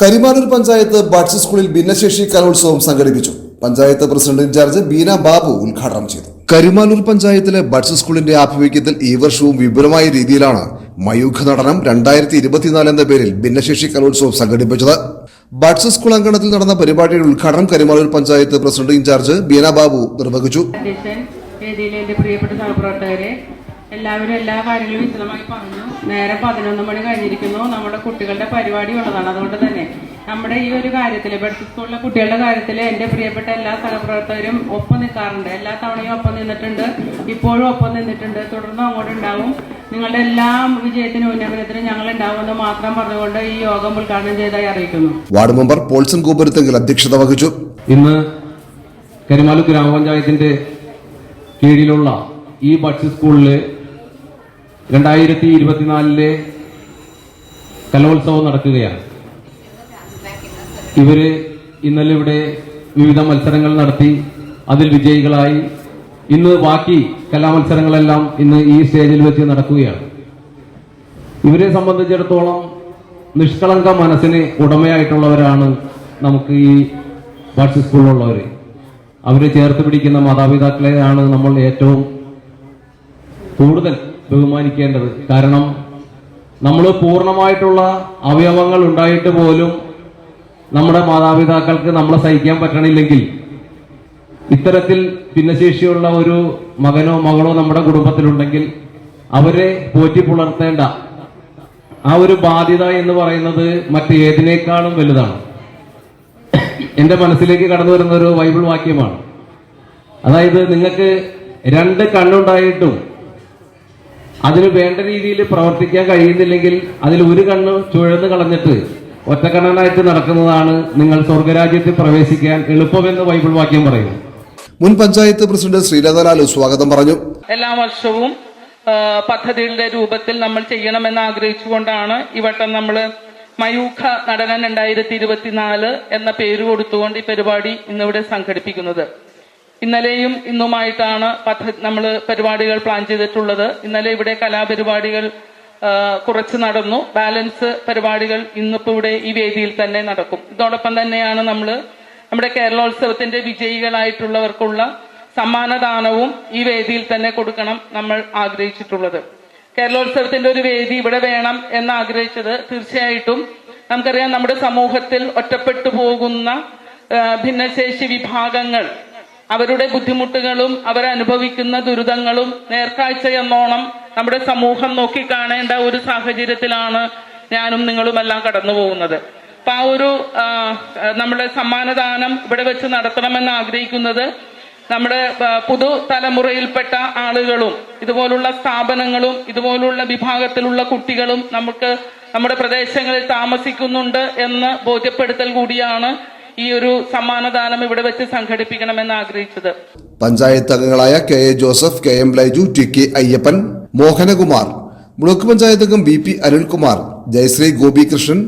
കരിമാനൂർ പഞ്ചായത്ത് ബാഡ്സ് സ്കൂളിൽ ഭിന്നശേഷി കലോത്സവം സംഘടിപ്പിച്ചു. Panchayat president in charge Beena Babu ഉദ്ഘാടനം ചെയ്തു. കരിമാനൂർ പഞ്ചായത്തിലെ ബഡ്സ് സ്കൂളിന്റെ ആഭിമുഖ്യത്തിൽ ഈ വർഷവും വിപുലമായ രീതിയിലാണ് മയൂഖ നടനം രണ്ടായിരത്തി ഇരുപത്തിനാല് എന്ന പേരിൽ ഭിന്നശേഷി കലോത്സവം സംഘടിപ്പിച്ചത്. ബഡ്സ് സ്കൂൾ അങ്കണത്തിൽ നടന്ന പരിപാടിയുടെ ഉദ്ഘാടനം Karimanoor panchayat president in charge Beena Babu നിർവഹിച്ചു. എല്ലാവരും എല്ലാ കാര്യങ്ങളും വിശദമായി പറഞ്ഞു. നേരെ പതിനൊന്ന് മണി കഴിഞ്ഞിരിക്കുന്നു. നമ്മുടെ കുട്ടികളുടെ പരിപാടി ഉള്ളതാണ്. അതുകൊണ്ട് തന്നെ നമ്മുടെ ഈ ഒരു കാര്യത്തിൽ ബെഡ്സ് സ്കൂളിലെ കുട്ടികളുടെ കാര്യത്തിൽ എന്റെ പ്രിയപ്പെട്ട എല്ലാ സഹപ്രവർത്തകരും ഒപ്പം നിൽക്കാറുണ്ട്. എല്ലാ തവണയും ഒപ്പം നിന്നിട്ടുണ്ട്. ഇപ്പോഴും ഒപ്പം നിന്നിട്ടുണ്ട്. തുടർന്നും അങ്ങോട്ട് ഉണ്ടാവും. നിങ്ങളുടെ എല്ലാ വിജയത്തിനും ഉന്നമനത്തിനും ഞങ്ങൾ ഉണ്ടാവുമെന്ന് മാത്രം പറഞ്ഞുകൊണ്ട് ഈ യോഗം ഉദ്ഘാടനം ചെയ്തായി അറിയിക്കുന്നു. വാർഡ് മെമ്പർ പോൾസൺ കൂപ്പരുത്തെങ്കിൽ അധ്യക്ഷത വഹിച്ചു. ഇന്ന് കരിമാലു ഗ്രാമപഞ്ചായത്തിന്റെ കീഴിലുള്ള ഈ ബഡ്സ് സ്കൂളിൽ രണ്ടായിരത്തി ഇരുപത്തിനാലിലെ കലോത്സവം നടക്കുകയാണ്. ഇവർ ഇന്നലെ ഇവിടെ വിവിധ മത്സരങ്ങൾ നടത്തി അതിൽ വിജയികളായി. ഇന്ന് ബാക്കി കലാമത്സരങ്ങളെല്ലാം ഇന്ന് ഈ സ്റ്റേജിൽ വെച്ച് നടക്കുകയാണ്. ഇവരെ സംബന്ധിച്ചിടത്തോളം നിഷ്കളങ്ക മനസ്സിന് ഉടമയായിട്ടുള്ളവരാണ് നമുക്ക് ഈ ബഡ്സ് സ്കൂളിലുള്ളവർ അവരെ ചേർത്ത് പിടിക്കുന്ന മാതാപിതാക്കളെയാണ് നമ്മൾ ഏറ്റവും കൂടുതൽ ബഹുമാനിക്കേണ്ടത്. കാരണം നമ്മൾ പൂർണമായിട്ടുള്ള അവയവങ്ങൾ ഉണ്ടായിട്ട് പോലും നമ്മുടെ മാതാപിതാക്കൾക്ക് നമ്മളെ സഹിക്കാൻ പറ്റണില്ലെങ്കിൽ ഇത്തരത്തിൽ ഭിന്നശേഷിയുള്ള ഒരു മകനോ മകളോ നമ്മുടെ കുടുംബത്തിലുണ്ടെങ്കിൽ അവരെ പോറ്റി പുലർത്തേണ്ട ആ ഒരു ബാധ്യത എന്ന് പറയുന്നത് മറ്റേതിനേക്കാളും വലുതാണ്. എന്റെ മനസ്സിലേക്ക് കടന്നു വരുന്ന ഒരു ബൈബിൾ വാക്യമാണ്. അതായത് നിങ്ങൾക്ക് രണ്ട് കണ്ണുണ്ടായിട്ടും അതിന് വേണ്ട രീതിയിൽ പ്രവർത്തിക്കാൻ കഴിയുന്നില്ലെങ്കിൽ അതിൽ ഒരു കണ്ണ് ചുഴന്ന് കളഞ്ഞിട്ട് ഒറ്റക്കണ്ണനായിട്ട് നടക്കുന്നതാണ് നിങ്ങൾ സ്വർഗരാജ്യത്തിൽ പ്രവേശിക്കാൻ എളുപ്പമെന്ന് ബൈബിൾ വാക്യം പറയുന്നു. മുൻ പഞ്ചായത്ത് പ്രസിഡന്റ് ശ്രീലത ലാലു സ്വാഗതം പറഞ്ഞു. എല്ലാ വർഷവും പദ്ധതിയുടെ രൂപത്തിൽ നമ്മൾ ചെയ്യണമെന്ന് ആഗ്രഹിച്ചുകൊണ്ടാണ് ഈ വട്ടം നമ്മൾ മയൂഖ നടനം രണ്ടായിരത്തി ഇരുപത്തിനാല് എന്ന പേര് കൊടുത്തുകൊണ്ട് ഈ പരിപാടി ഇന്നിവിടെ സംഘടിപ്പിക്കുന്നത്. ഇന്നലെയും ഇന്നുമായിട്ടാണ് പദ്ധതി നമ്മൾ പരിപാടികൾ പ്ലാൻ ചെയ്തിട്ടുള്ളത്. ഇന്നലെ ഇവിടെ കലാപരിപാടികൾ കുറച്ച് നടന്നു. ബാലൻസ് പരിപാടികൾ ഇന്നിപ്പോ ഇവിടെ ഈ വേദിയിൽ തന്നെ നടക്കും. ഇതോടൊപ്പം തന്നെയാണ് നമ്മൾ നമ്മുടെ കേരളോത്സവത്തിന്റെ വിജയികളായിട്ടുള്ളവർക്കുള്ള സമ്മാനദാനവും ഈ വേദിയിൽ തന്നെ കൊടുക്കണം നമ്മൾ ആഗ്രഹിച്ചിട്ടുള്ളത്. കേരളോത്സവത്തിന്റെ ഒരു വേദി ഇവിടെ വേണം എന്ന് ആഗ്രഹിച്ചത് തീർച്ചയായിട്ടും നമുക്കറിയാം നമ്മുടെ സമൂഹത്തിൽ ഒറ്റപ്പെട്ടു പോകുന്ന ഭിന്നശേഷി വിഭാഗങ്ങൾ അവരുടെ ബുദ്ധിമുട്ടുകളും അവരനുഭവിക്കുന്ന ദുരിതങ്ങളും നേർക്കാഴ്ച എന്നോണം നമ്മുടെ സമൂഹം നോക്കി കാണേണ്ട ഒരു സാഹചര്യത്തിലാണ് ഞാനും നിങ്ങളുമെല്ലാം കടന്നു പോകുന്നത് അപ്പൊ ആ ഒരു നമ്മുടെ സമ്മാനദാനം ഇവിടെ വെച്ച് നടത്തണമെന്ന് ആഗ്രഹിക്കുന്നത് നമ്മുടെ പുതു തലമുറയിൽപ്പെട്ട ആളുകളും ഇതുപോലുള്ള സ്ഥാപനങ്ങളും ഇതുപോലുള്ള വിഭാഗത്തിലുള്ള കുട്ടികളും നമുക്ക് നമ്മുടെ പ്രദേശങ്ങളിൽ താമസിക്കുന്നുണ്ട് എന്ന് ബോധ്യപ്പെടുത്തൽ കൂടിയാണ് ഈ ഒരു സമ്മാനദാനം ഇവിടെ വെച്ച് സംഘടിപ്പിക്കണമെന്ന് ആഗ്രഹിച്ചത്. പഞ്ചായത്ത് അംഗങ്ങളായ K A Joseph K M Laiju T K Ayyappan Mohanakumar block panchayat അംഗം B P Arunkumar Jayasree Gopikrishnan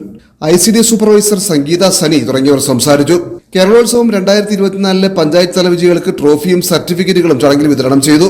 I C D supervisor Sangeetha Sani തുടങ്ങിയവർ സംസാരിച്ചു. കേരളോത്സവം രണ്ടായിരത്തി ഇരുപത്തിനാലിലെ പഞ്ചായത്ത് തല വിജയികൾക്ക് ട്രോഫിയും സർട്ടിഫിക്കറ്റുകളും ചടങ്ങിൽ വിതരണം ചെയ്തു.